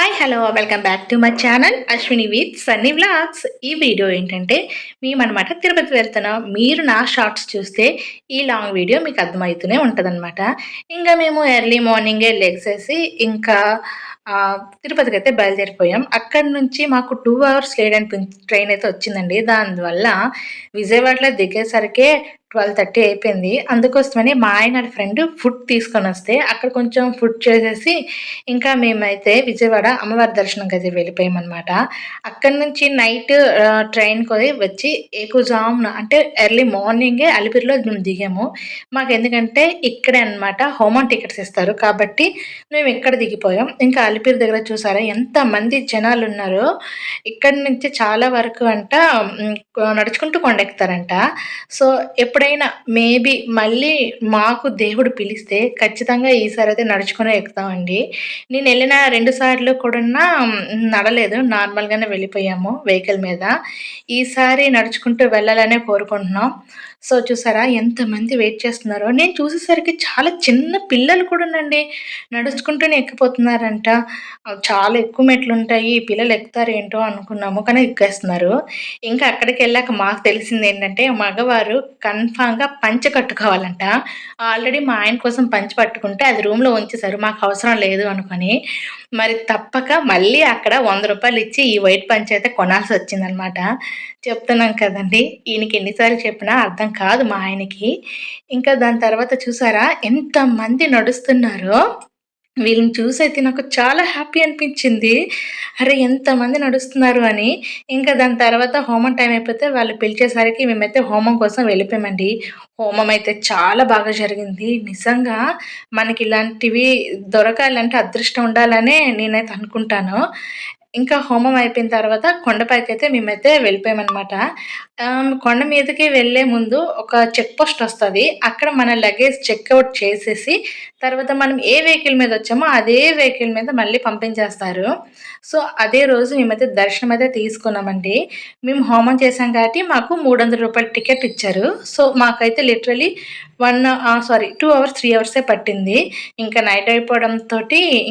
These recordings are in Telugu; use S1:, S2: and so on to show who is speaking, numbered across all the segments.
S1: Hi hello welcome back to my channel Ashwini with Sunny vlogs ఈ వీడియో ఏంటంటే మేమనమాట తిరుపతి వెళ్తున్నాం. మీరు నా షార్ట్స్ చూస్తే ఈ లాంగ్ వీడియో మీకు అర్థమవుతూనే ఉంటుందన్నమాట. ఇంకా మేము ఎర్లీ మార్నింగే లెగ్సేసి ఇంకా తిరుపతికి అయితే బయలుదేరిపోయాం. అక్కడి నుంచి మాకు టూ అవర్స్ లేట్ అనిపి ట్రైన్ అయితే వచ్చిందండి. దానివల్ల విజయవాడలో దిగేసరికి ట్వెల్వ్ థర్టీ అయిపోయింది. అందుకోసమని మా ఆయన ఫ్రెండ్ ఫుడ్ తీసుకొని వస్తే అక్కడ కొంచెం ఫుడ్ చేసేసి ఇంకా మేమైతే విజయవాడ అమ్మవారి దర్శనంకి అయితే వెళ్ళిపోయామన్నమాట. అక్కడి నుంచి నైట్ ట్రైన్కి వచ్చి ఏకుజామున అంటే ఎర్లీ మార్నింగే అలిపిరిలో మేము దిగాము. మాకు ఎందుకంటే ఇక్కడే అన్నమాట హోమం టికెట్స్ ఇస్తారు. కాబట్టి మేము ఇక్కడ దిగిపోయాం. ఇంకా అలిపిరి దగ్గర చూసారా ఎంతమంది జనాలు ఉన్నారో. ఇక్కడి నుంచి చాలా వరకు అంట నడుచుకుంటూ కొండెక్కుతారంట. సో ఎప్పుడు ఎప్పుడైనా మేబీ మళ్ళీ మాకు దేవుడు పిలిస్తే ఖచ్చితంగా ఈసారి అయితే నడుచుకునే ఎక్కుతామండి. నేను వెళ్ళిన రెండు సార్లు కూడా నడలేదు. నార్మల్గానే వెళ్ళిపోయాము వెహికల్ మీద. ఈసారి నడుచుకుంటూ వెళ్ళాలనే కోరుకుంటున్నాం. సో చూసారా ఎంతమంది వెయిట్ చేస్తున్నారో. నేను చూసేసరికి చాలా చిన్న పిల్లలు కూడా ఉండండి నడుచుకుంటూనే ఎక్కిపోతున్నారంట. చాలా ఎక్కువ మెట్లు ఉంటాయి. పిల్లలు ఎక్కుతారు ఏంటో అనుకున్నాము కానీ ఎక్కేస్తున్నారు. ఇంకా అక్కడికి వెళ్ళాక మాకు తెలిసింది ఏంటంటే మగవారు కన్ కన్ఫామ్గా పంచ కట్టుకోవాలంట. ఆల్రెడీ మా ఆయన కోసం పంచి పట్టుకుంటే అది రూమ్లో ఉంచేశారు మాకు అవసరం లేదు అనుకొని మరి తప్పక మళ్ళీ అక్కడ వంద రూపాయలు ఇచ్చి ఈ వైట్ పంచ అయితే కొనాల్సి వచ్చిందనమాట. చెప్తున్నాం కదండి ఈయనకి ఎన్నిసార్లు చెప్పినా అర్థం కాదు మా ఆయనకి. ఇంకా దాని తర్వాత చూసారా ఎంతమంది నడుస్తున్నారో. వీళ్ళని చూసి అయితే నాకు చాలా హ్యాపీ అనిపించింది. అరే ఎంతమంది నడుస్తున్నారు అని. ఇంకా దాని తర్వాత హోమం టైం అయిపోతే వాళ్ళు పిలిచేసరికి మేమైతే హోమం కోసం వెళ్ళిపోయామండి. హోమం అయితే చాలా బాగా జరిగింది. నిజంగా మనకి ఇలాంటివి దొరకాలంటే అదృష్టం ఉండాలనే నేనైతే అనుకుంటాను. ఇంకా హోమం అయిపోయిన తర్వాత కొండపైకి అయితే మేమైతే వెళ్ళిపోయామన్నమాట. కొండ మీదకి వెళ్ళే ముందు ఒక చెక్ పోస్ట్ వస్తుంది. అక్కడ మన లగేజ్ చెక్అవుట్ చేసేసి తర్వాత మనం ఏ వెహికల్ మీద వచ్చామో అదే వెహికల్ మీద మళ్ళీ పంపించేస్తారు. సో అదే రోజు మేమైతే దర్శనం అయితే తీసుకున్నామండి. మేము హోమం చేసాం కాబట్టి మాకు మూడు వందల రూపాయల టికెట్ ఇచ్చారు. సో మాకైతే literally one sorry two hours three అవర్సే పట్టింది. ఇంకా నైట్ అయిపోవడంతో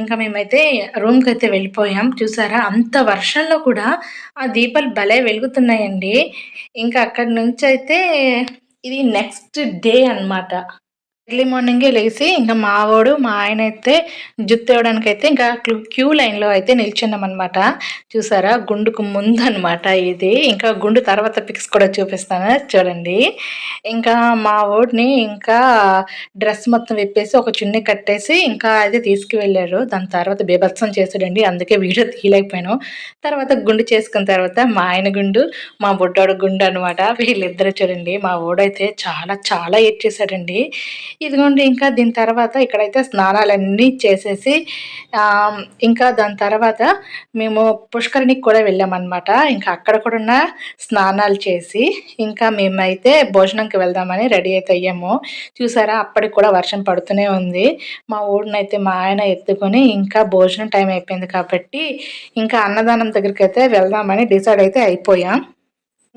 S1: ఇంకా మేమైతే రూమ్కి అయితే వెళ్ళిపోయాం. చూసారా? అంత వర్షంలో కూడా ఆ దీపాలు భలే వెలుగుతున్నాయండి. ఇంకా అక్కడి నుంచి అయితే ఇది నెక్స్ట్ డే అన్నమాట. ఎర్లీ మార్నింగే లేచి ఇంకా మా వాడు మా ఆయన అయితే జుత్తు వేయడానికి అయితే ఇంకా క్యూ- క్యూ లైన్లో అయితే నిల్చున్నాం అనమాట చూసారా? గుండుకు ముందు అనమాట ఇది. ఇంకా గుండు తర్వాత పిక్స్ కూడా చూపిస్తాను. చూడండి. ఇంకా మావోడిని ఇంకా డ్రెస్ మొత్తం విప్పేసి ఒక చున్నీ కట్టేసి ఇంకా అది తీసుకువెళ్ళారు. దాని తర్వాత బీభత్సం చేసాడండి అందుకే వీడియో తీయలేకపోయాను. తర్వాత గుండు చేసుకున్న తర్వాత మా ఆయన గుండు మా బుడ్డోడు గుండు అనమాట వీళ్ళిద్దరు చూడండి. మా ఓడైతే చాలా చాలా ఏడ్ చేశాడండి. ఇదిగోండి ఇంకా దీని తర్వాత ఇక్కడైతే స్నానాలన్నీ చేసేసి ఇంకా దాని తర్వాత మేము పుష్కరిణికి కూడా వెళ్ళామన్నమాట. ఇంకా అక్కడ కూడా ఉన్న స్నానాలు చేసి ఇంకా మేమైతే భోజనంకి వెళ్దామని రెడీ అయితే అయ్యాము. చూసారా అప్పటికి కూడా వర్షం పడుతూనే ఉంది. మా ఊరినైతే మా ఆయన ఎత్తుకొని ఇంకా భోజనం టైం అయిపోయింది కాబట్టి ఇంకా అన్నదానం దగ్గరికి అయితే వెళ్దామని డిసైడ్ అయితే అయిపోయాం.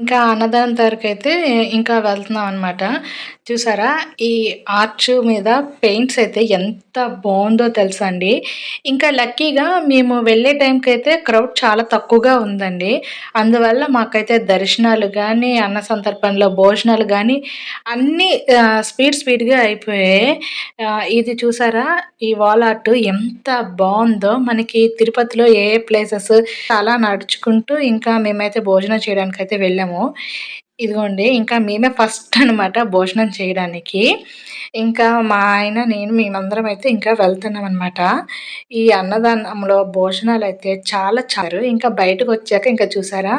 S1: ఇంకా అన్నదానం దగ్గరికి అయితే ఇంకా వెళ్తున్నాం అనమాట చూసారా? ఈ ఆర్చ్ మీద పెయింట్స్ అయితే ఎంత బాగుందో తెలుసా అండి? ఇంకా లక్కీగా మేము వెళ్ళే టైంకి అయితే క్రౌడ్ చాలా తక్కువగా ఉందండి. అందువల్ల మాకైతే దర్శనాలు కానీ అన్న సందర్భంలో భోజనాలు కానీ అన్నీ స్పీడ్ స్పీడ్గా అయిపోయాయి. ఇది చూసారా? ఈ వాల్ ఆర్ట్ ఎంత బాగుందో. మనకి తిరుపతిలో ఏ ప్లేసెస్ చాలా నడుచుకుంటూ ఇంకా మేమైతే భోజనం చేయడానికి అయితే వెళ్ళాము. more. ఇదిగోండి ఇంకా మేమే ఫస్ట్ అనమాట భోజనం చేయడానికి. ఇంకా మా ఆయన నేను మేమందరం అయితే ఇంకా వెళ్తున్నాం అనమాట ఈ అన్నదానంలో భోజనాలు అయితే చాలా చారు. ఇంకా బయటకు వచ్చాక ఇంకా చూసారా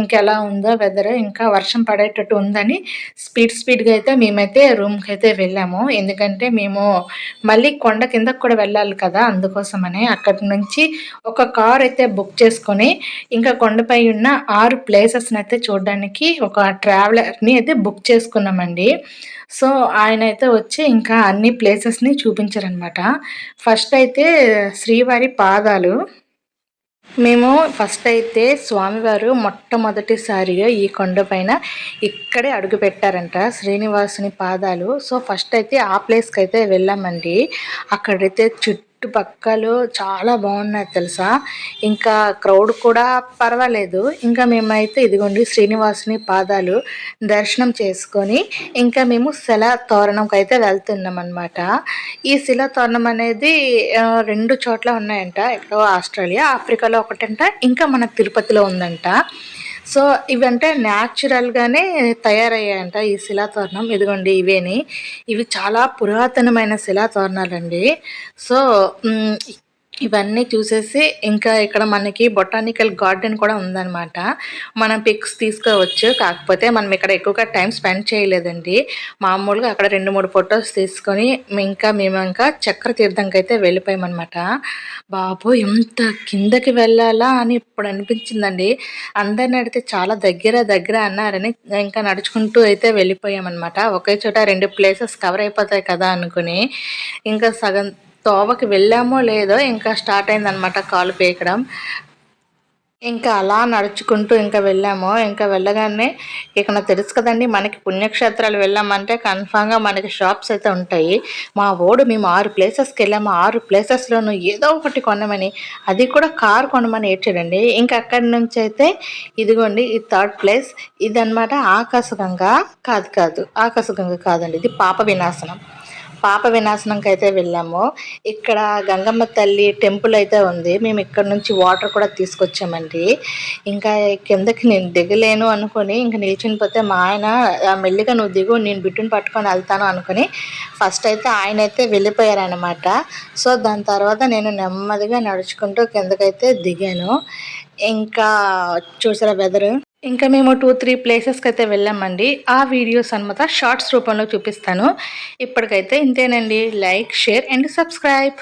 S1: ఇంకా ఎలా ఉందో వెదర్ ఇంకా వర్షం పడేటట్టు ఉందని స్పీడ్ స్పీడ్గా అయితే మేమైతే రూమ్కి అయితే వెళ్ళాము. ఎందుకంటే మేము మళ్ళీ కొండ కిందకు కూడా వెళ్ళాలి కదా అందుకోసమని అక్కడి నుంచి ఒక కార్ అయితే బుక్ చేసుకొని ఇంకా కొండపై ఉన్న ఆరు ప్లేసెస్ని అయితే చూడడానికి ఒక ట్రావెలర్ని అయితే బుక్ చేసుకున్నామండి. సో ఆయన అయితే వచ్చి ఇంకా అన్ని ప్లేసెస్ని చూపించారనమాట ఫస్ట్ అయితే శ్రీవారి పాదాలు. మేము ఫస్ట్ అయితే స్వామివారు మొట్టమొదటిసారిగా ఈ కొండపైన ఇక్కడే అడుగు పెట్టారంట శ్రీనివాసుని పాదాలు. సో ఫస్ట్ అయితే ఆ ప్లేస్కి అయితే వెళ్ళామండి. అక్కడైతే చుట్టూ చుట్టుపక్కలు చాలా బాగున్నాయి తెలుసా? ఇంకా క్రౌడ్ కూడా పర్వాలేదు. ఇంకా మేమైతే ఇదిగోండి శ్రీనివాసుని పాదాలు దర్శనం చేసుకొని ఇంకా మేము శిల తోరణంకి అయితే వెళ్తున్నాం అనమాట ఈ శిల తోరణం అనేది రెండు చోట్ల ఉన్నాయంట. ఎక్కడో ఆస్ట్రేలియా ఆఫ్రికాలో ఒకటంట ఇంకా మన తిరుపతిలో ఉందంట. సో ఇవంటే న్యాచురల్గానే తయారయ్యాయంట ఈ శిలాతోరణం. ఇదిగోండి ఇవేని. ఇవి చాలా పురాతనమైన శిలాతోరణాలండి. సో ఇవన్నీ చూసేసి ఇంకా ఇక్కడ మనకి బొటానికల్ గార్డెన్ కూడా ఉందన్నమాట. మనం పిక్స్ తీసుకోవచ్చు. కాకపోతే మనం ఇక్కడ ఎక్కువగా టైం స్పెండ్ చేయలేదండి. మామూలుగా అక్కడ రెండు మూడు ఫొటోస్ తీసుకొని ఇంకా మేము ఇంకా చక్ర తీర్థంకి అయితే వెళ్ళిపోయామన్నమాట. బాబు ఎంత కిందకి వెళ్ళాలా అని ఇప్పుడు అనిపించిందండి. అందరిని అడిగితే చాలా దగ్గర దగ్గర అన్నారని ఇంకా నడుచుకుంటూ అయితే వెళ్ళిపోయామన్నమాట. ఒకే చోట రెండు ప్లేసెస్ కవర్ అయిపోతాయి కదా అనుకుని ఇంకా సగం తోవకి వెళ్ళామో లేదో ఇంకా స్టార్ట్ అయిందనమాట కాలు పీకడం. ఇంకా అలా నడుచుకుంటూ ఇంకా వెళ్ళాము. ఇంకా వెళ్ళగానే ఇక్కడ తెలుసు కదండి మనకి పుణ్యక్షేత్రాలు వెళ్ళామంటే కన్ఫామ్గా మనకి షాప్స్ అయితే ఉంటాయి. మా ఓడు మేము ఆరు ప్లేసెస్కి వెళ్ళాము. ఆరు ప్లేసెస్లోనూ ఏదో ఒకటి కొనమని అది కూడా కార్ కొనమని ఏడ్చాడండి. ఇంకా అక్కడి నుంచి అయితే ఇదిగోండి ఈ థర్డ్ ప్లేస్. ఇదనమాట ఆకాశగంగా కాదు కాదు ఆకాశగంగా కాదండి ఇది పాప వినాశనం. పాప వినాశనంకి అయితే వెళ్ళాము. ఇక్కడ గంగమ్మ తల్లి టెంపుల్ అయితే ఉంది. మేము ఇక్కడ నుంచి వాటర్ కూడా తీసుకొచ్చామండి. ఇంకా కిందకి నేను దిగలేను అనుకొని ఇంకా నిల్చుని పోతే మా ఆయన మెల్లిగా నువ్వు దిగు నేను బిడ్డను పట్టుకొని వెళ్తాను అనుకుని ఫస్ట్ అయితే ఆయన అయితే వెళ్ళిపోయారనమాట సో దాని తర్వాత నేను నెమ్మదిగా నడుచుకుంటూ కిందకైతే దిగాను. ఇంకా చూసారా వెదర్? ఇంకా మేము టూ త్రీ ప్లేసెస్కి అయితే వెళ్ళామండి. ఆ వీడియోస్ అనమాట షార్ట్స్ రూపంలో చూపిస్తాను. ఇప్పటికైతే ఇంతేనండి. Like share and subscribe.